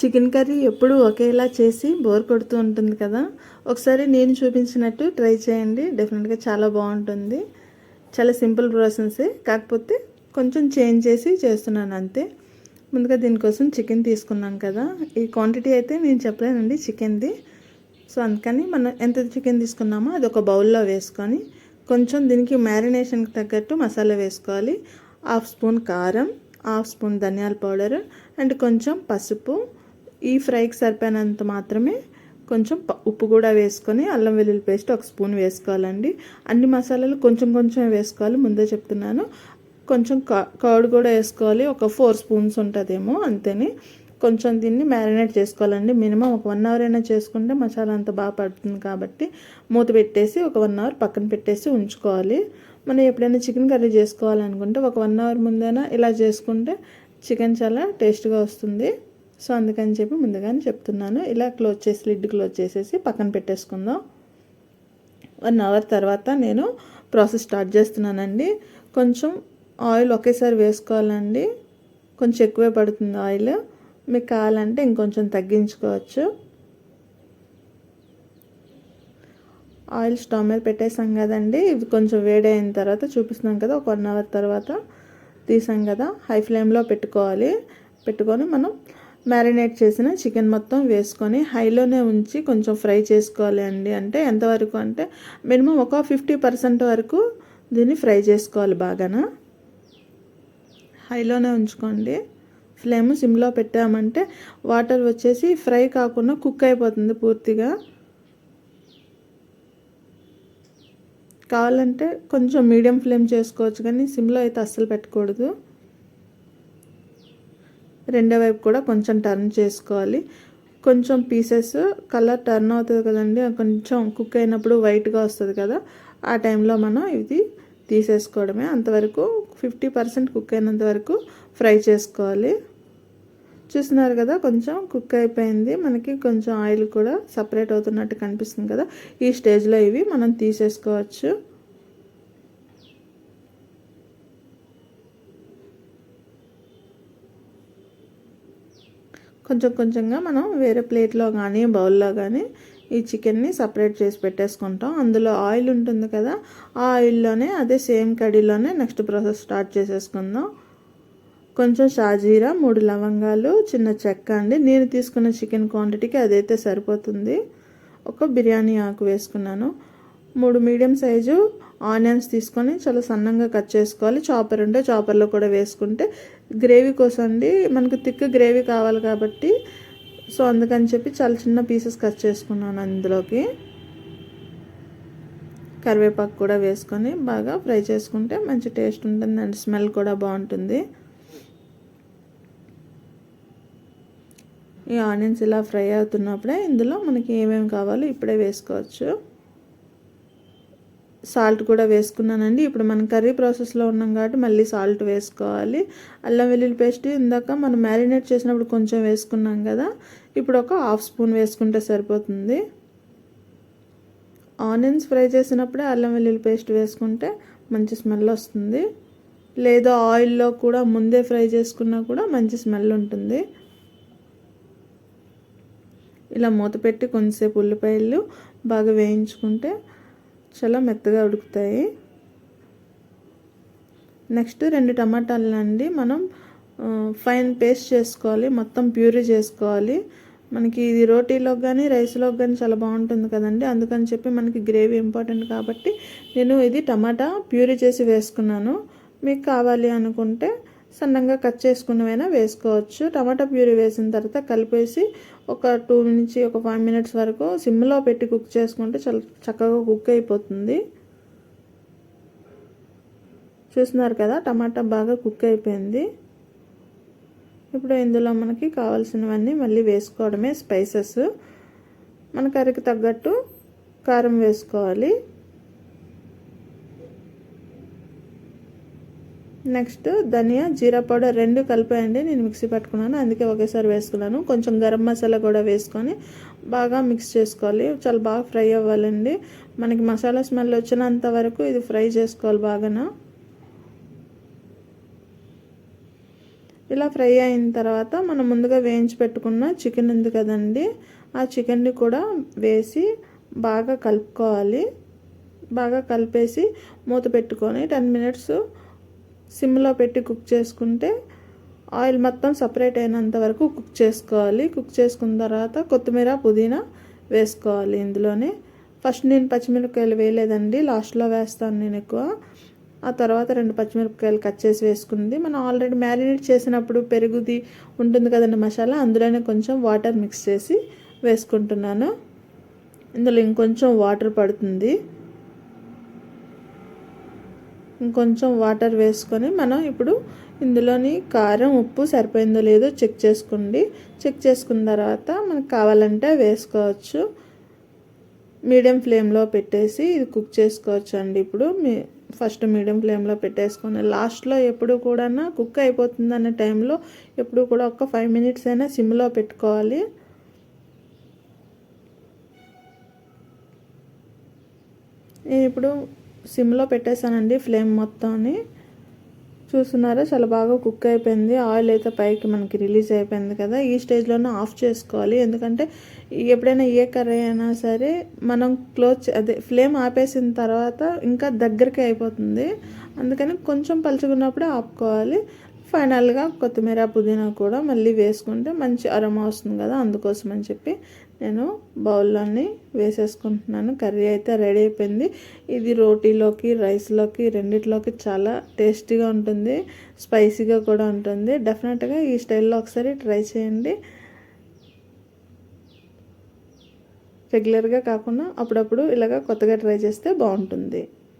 Chicken curry ఎప్పుడూ ఒకేలా చేసి బోర్ కొడుతూ ఉంటుంది కదా. ఒకసారి నేను చూపించినట్టు ట్రై చేయండి. డెఫినెట్గా చాలా బాగుంటుంది. చాలా సింపుల్ ప్రాసెసే. కాకపోతే కొంచెం చేంజ్ చేసి చేస్తున్నాను అంతే. ముందుగా దీనికోసం చికెన్ తీసుకున్నాం కదా. ఈ క్వాంటిటీ అయితే నేను చెప్పలేనండి చికెన్ది. సో అందుకని మనం ఎంత చికెన్ తీసుకున్నామో అది ఒక బౌల్లో వేసుకొని కొంచెం దీనికి మ్యారినేషన్కి తగ్గట్టు మసాలా వేసుకోవాలి. హాఫ్ స్పూన్ కారం హాఫ్ స్పూన్ ధనియాల పౌడర్ అండ్ కొంచెం పసుపు ఈ ఫ్రైకి సరిపోయినంత మాత్రమే కొంచెం ఉప్పు కూడా వేసుకొని అల్లం వెల్లుల్లి పేస్ట్ ఒక స్పూన్ వేసుకోవాలండి. అన్ని మసాలాలు కొంచెం కొంచెం వేసుకోవాలి. ముందే చెప్తున్నాను. కొంచెం కర్డ్ కూడా వేసుకోవాలి. ఒక ఫోర్ స్పూన్స్ ఉంటుందేమో అంతేని. కొంచెం దీన్ని మ్యారినేట్ చేసుకోవాలండి. మినిమం ఒక వన్ అవర్ అయినా చేసుకుంటే మసాలా అంత బాగా పడుతుంది కాబట్టి మూత పెట్టేసి ఒక వన్ అవర్ పక్కన పెట్టేసి ఉంచుకోవాలి. మనం ఎప్పుడైనా చికెన్ కర్రీ చేసుకోవాలనుకుంటే ఒక వన్ అవర్ ముందైనా ఇలా చేసుకుంటే చికెన్ చాలా టేస్ట్గా వస్తుంది. సో అందుకని చెప్పి ముందుగానే చెప్తున్నాను. ఇలా క్లోజ్ చేసి లిడ్ క్లోజ్ చేసేసి పక్కన పెట్టేసుకుందాం. వన్ అవర్ తర్వాత నేను ప్రాసెస్ స్టార్ట్ చేస్తున్నానండి. కొంచెం ఆయిల్ ఒకేసారి వేసుకోవాలండి. కొంచెం ఎక్కువే పడుతుంది ఆయిల్. మీకు కావాలంటే ఇంకొంచెం తగ్గించుకోవచ్చు. ఆయిల్ స్టవ్ మీద పెట్టేసాం కదండి. ఇది కొంచెం వేడైన తర్వాత చూపిస్తున్నాం కదా ఒక వన్ అవర్ తర్వాత తీసాం కదా. హై ఫ్లేమ్లో పెట్టుకోవాలి. పెట్టుకొని మనం మ్యారినేట్ చేసిన చికెన్ మొత్తం వేసుకొని హైలోనే ఉంచి కొంచెం ఫ్రై చేసుకోవాలి అండి. అంటే ఎంతవరకు అంటే మినిమం ఒక ఫిఫ్టీ పర్సెంట్ వరకు దీన్ని ఫ్రై చేసుకోవాలి బాగానా? హైలోనే ఉంచుకోండి. ఫ్లేమ్ సిమ్లో పెట్టామంటే వాటర్ వచ్చేసి ఫ్రై కాకుండా కుక్ అయిపోతుంది పూర్తిగా. కావాలంటే కొంచెం మీడియం ఫ్లేమ్ చేసుకోవచ్చు కానీ సిమ్లో అయితే అస్సలు పెట్టకూడదు. రెండో వైపు కూడా కొంచెం టర్న్ చేసుకోవాలి. కొంచెం పీసెస్ కలర్ టర్న్ అవుతుంది కదండి. కొంచెం కుక్ అయినప్పుడు వైట్గా వస్తుంది కదా. ఆ టైంలో మనం ఇది తీసేసుకోవడమే. అంతవరకు ఫిఫ్టీ పర్సెంట్ కుక్ అయినంత వరకు ఫ్రై చేసుకోవాలి. చూస్తున్నారు కదా కొంచెం కుక్ అయిపోయింది. మనకి కొంచెం ఆయిల్ కూడా సపరేట్ అవుతున్నట్టు కనిపిస్తుంది కదా. ఈ స్టేజ్లో ఇవి మనం తీసేసుకోవచ్చు. కొంచెం కొంచెంగా మనం వేరే ప్లేట్లో కానీ బౌల్లో కానీ ఈ చికెన్ని సపరేట్ చేసి పెట్టేసుకుంటాం. అందులో ఆయిల్ ఉంటుంది కదా ఆ ఆయిల్లోనే అదే సేమ్ కడీలోనే నెక్స్ట్ ప్రాసెస్ స్టార్ట్ చేసేసుకుందాం. కొంచెం షాజీరా మూడు లవంగాలు చిన్న చెక్క అండి. నేను తీసుకున్న చికెన్ క్వాంటిటీకి అదైతే సరిపోతుంది. ఒక బిర్యానీ ఆకు వేసుకున్నాను. మూడు మీడియం సైజు ఆనియన్స్ తీసుకొని చాలా సన్నంగా కట్ చేసుకోవాలి. చాపర్ ఉంటే చాపర్లో కూడా వేసుకుంటే గ్రేవీ కోసం అండి. మనకు థిక్ గ్రేవీ కావాలి కాబట్టి సో అందుకని చెప్పి చాలా చిన్న పీసెస్ కట్ చేసుకున్నాను అందులోకి. కరివేపాకు కూడా వేసుకొని బాగా ఫ్రై చేసుకుంటే మంచి టేస్ట్ ఉంటుంది అండ్ స్మెల్ కూడా బాగుంటుంది. ఈ ఆనియన్స్ ఇలా ఫ్రై అవుతున్నప్పుడే ఇందులో మనకి ఏమేమి కావాలో ఇప్పుడే వేసుకోవచ్చు. సాల్ట్ కూడా వేసుకున్నానండి. ఇప్పుడు మనం కర్రీ ప్రాసెస్లో ఉన్నాం కాబట్టి మళ్ళీ సాల్ట్ వేసుకోవాలి. అల్లం వెల్లుల్లి పేస్ట్ ఇందాక మనం మ్యారినేట్ చేసినప్పుడు కొంచెం వేసుకున్నాం కదా ఇప్పుడు ఒక హాఫ్ స్పూన్ వేసుకుంటే సరిపోతుంది. ఆనియన్స్ ఫ్రై చేసినప్పుడే అల్లం వెల్లుల్లి పేస్ట్ వేసుకుంటే మంచి స్మెల్ వస్తుంది. లేదా ఆయిల్లో కూడా ముందే ఫ్రై చేసుకున్నా కూడా మంచి స్మెల్ ఉంటుంది. ఇలా మూత పెట్టి కొంచెంసేపు ఉల్లిపాయలు బాగా వేయించుకుంటే చాలా మెత్తగా ఉడుకుతాయి. నెక్స్ట్ రెండు టమాటాలు అండి మనం ఫైన్ పేస్ట్ చేసుకోవాలి మొత్తం ప్యూరీ చేసుకోవాలి. మనకి ఇది రోటీలోకి కానీ రైస్లోకి కానీ చాలా బాగుంటుంది కదండి. అందుకని చెప్పి మనకి గ్రేవీ ఇంపార్టెంట్ కాబట్టి నేను ఇది టమాటా ప్యూరీ చేసి వేసుకున్నాను. మీకు కావాలి అనుకుంటే సన్నంగా కట్ చేసుకున్నవైనా వేసుకోవచ్చు. టమాటా ప్యూరీ వేసిన తర్వాత కలిపేసి ఒక టూ నుంచి ఒక ఫైవ్ మినిట్స్ వరకు సిమ్లో పెట్టి కుక్ చేసుకుంటే చాలా చక్కగా కుక్ అయిపోతుంది. చూస్తున్నారు కదా టమాటా బాగా కుక్ అయిపోయింది. ఇప్పుడు ఇందులో మనకి కావాల్సినవన్నీ మళ్ళీ వేసుకోవడమే స్పైసెస్. మన కర్రీకి తగ్గట్టు కారం వేసుకోవాలి. నెక్స్ట్ ధనియా జీరా పౌడర్ రెండు కలిపాయండి. నేను మిక్సీ పట్టుకున్నాను. అందుకే ఒకేసారి వేసుకున్నాను. కొంచెం గరం మసాలా కూడా వేసుకొని బాగా మిక్స్ చేసుకోవాలి. చాలా బాగా ఫ్రై అవ్వాలండి. మనకి మసాలా స్మెల్ వచ్చినంత వరకు ఇది ఫ్రై చేసుకోవాలి బాగా ఇలా ఫ్రై అయిన తర్వాత మనం ముందుగా వేయించి పెట్టుకున్న చికెన్ ఉంది కదండి ఆ చికెన్ని కూడా వేసి బాగా కలుపుకోవాలి. బాగా కలిపేసి మూత పెట్టుకొని టెన్ మినిట్స్ సిమ్లో పెట్టి కుక్ చేసుకుంటే ఆయిల్ మొత్తం సపరేట్ అయినంత వరకు కుక్ చేసుకోవాలి. కుక్ చేసుకున్న తర్వాత కొత్తిమీర పుదీనా వేసుకోవాలి ఇందులోనే. ఫస్ట్ నేను పచ్చిమిరపకాయలు వేయలేదండి. లాస్ట్లో వేస్తాను నేను ఎక్కువ. ఆ తర్వాత రెండు పచ్చిమిరపకాయలు కట్ చేసి వేసుకుంది. మనం ఆల్రెడీ మ్యారినేట్ చేసినప్పుడు పెరుగుది ఉంటుంది కదండి మసాలా. అందులోనే కొంచెం వాటర్ మిక్స్ చేసి వేసుకుంటున్నాను. ఇందులో ఇంకొంచెం వాటర్ పడుతుంది. ఇంకొంచెం వాటర్ వేసుకొని మనం ఇప్పుడు ఇందులోని కారం ఉప్పు సరిపోయిందో లేదో చెక్ చేసుకోండి. చెక్ చేసుకున్న తర్వాత మనకు కావాలంటే వేసుకోవచ్చు. మీడియం ఫ్లేమ్లో పెట్టేసి ఇది కుక్ చేసుకోవచ్చు అండి. ఇప్పుడు మీ ఫస్ట్ మీడియం ఫ్లేమ్లో పెట్టేసుకొని లాస్ట్లో ఎప్పుడు కూడా కుక్ అయిపోతుంది అనే టైంలో ఎప్పుడు కూడా ఒక ఫైవ్ మినిట్స్ అయినా సిమ్లో పెట్టుకోవాలి. నేను ఇప్పుడు సిమ్లో పెట్టేశానండి ఫ్లేమ్ మొత్తాన్ని. చూస్తున్నారా చాలా బాగా కుక్ అయిపోయింది. ఆయిల్ అయితే పైకి మనకి రిలీజ్ అయిపోయింది కదా ఈ స్టేజ్లోనే ఆఫ్ చేసుకోవాలి. ఎందుకంటే ఎప్పుడైనా ఏ కర్రీ అయినా సరే మనం క్లోజ్ అదే ఫ్లేమ్ ఆపేసిన తర్వాత ఇంకా దగ్గరికి అయిపోతుంది. అందుకని కొంచెం పలుచుకున్నప్పుడే ఆపుకోవాలి. ఫైనల్గా కొత్తిమీర పుదీనా కూడా మళ్ళీ వేసుకుంటే మంచి అరమ వస్తుంది కదా అందుకోసం అని చెప్పి నేను బౌల్లోని వేసేసుకుంటున్నాను. కర్రీ అయితే రెడీ అయిపోయింది. ఇది రోటీలోకి రైస్లోకి రెండిట్లోకి చాలా టేస్టీగా ఉంటుంది. స్పైసీగా కూడా ఉంటుంది. డెఫినెట్గా ఈ స్టైల్లో ఒకసారి ట్రై చేయండి. రెగ్యులర్గా కాకుండా అప్పుడప్పుడు ఇలాగ కొత్తగా ట్రై చేస్తే బాగుంటుంది.